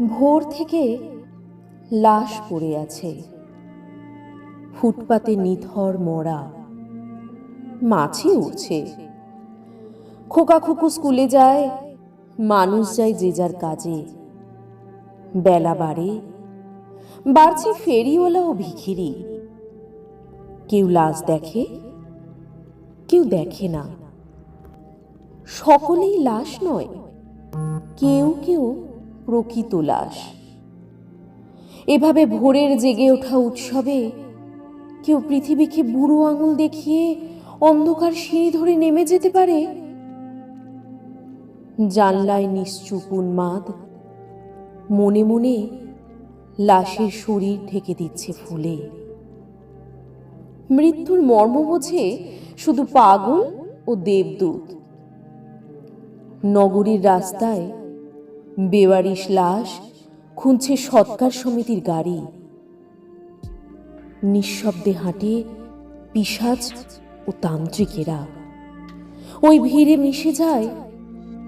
ভোর থেকে লাশ পড়ে আছে। ফুটপাতে নিথর মরা মাছি উঠছে খোকা খুকু স্কুলে যায়, মানুষ যায় যে যার কাজে। বেলা বাড়ে, বাড়ছে ফেরিওয়ালা ও ভিখিরি। কেউ লাশ দেখে, কেউ দেখে না। সকলেই লাশ নয়, কেউ কেউ প্রকৃত লাশ। এভাবে ভোরের জেগে ওঠা উৎসবে কেউ পৃথিবীকে বুড়ো আঙুল দেখিয়ে অন্ধকার সিঁড়ি ধরে নেমে যেতে পারে? জানলায় নিশ্চুপ উন্মাদ মনে মনে লাশের শরীর ঢেকে দিচ্ছে ফুলে। মৃত্যুর মর্ম বোঝে শুধু পাগল ও দেবদূত। নগরীর রাস্তায় বেওয়ারিশ লাশ খুঁজছে সৎকার সমিতির গাড়ি। নিঃশব্দে হাঁটে পিসাজ ও তান্ত্রিকেরা। ওই ভিড়ে মিশে যায়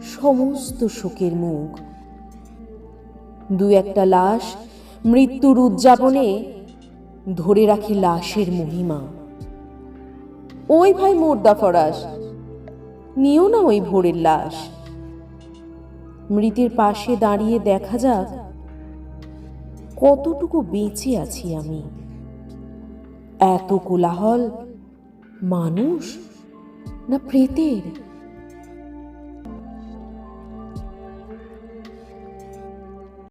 সমস্ত শোকের মুখ। দু একটা লাশ মৃত্যুর উদযাপনে ধরে রাখে লাশের মহিমা। ওই ভাই মোর্দা ফরাস, নিও না ওই ভোরের লাশ। মৃতের পাশে দাঁড়িয়ে দেখা যাক কতটুকু বেঁচে আছি আমি। এত কোলাহল মানুষ না প্রেতের?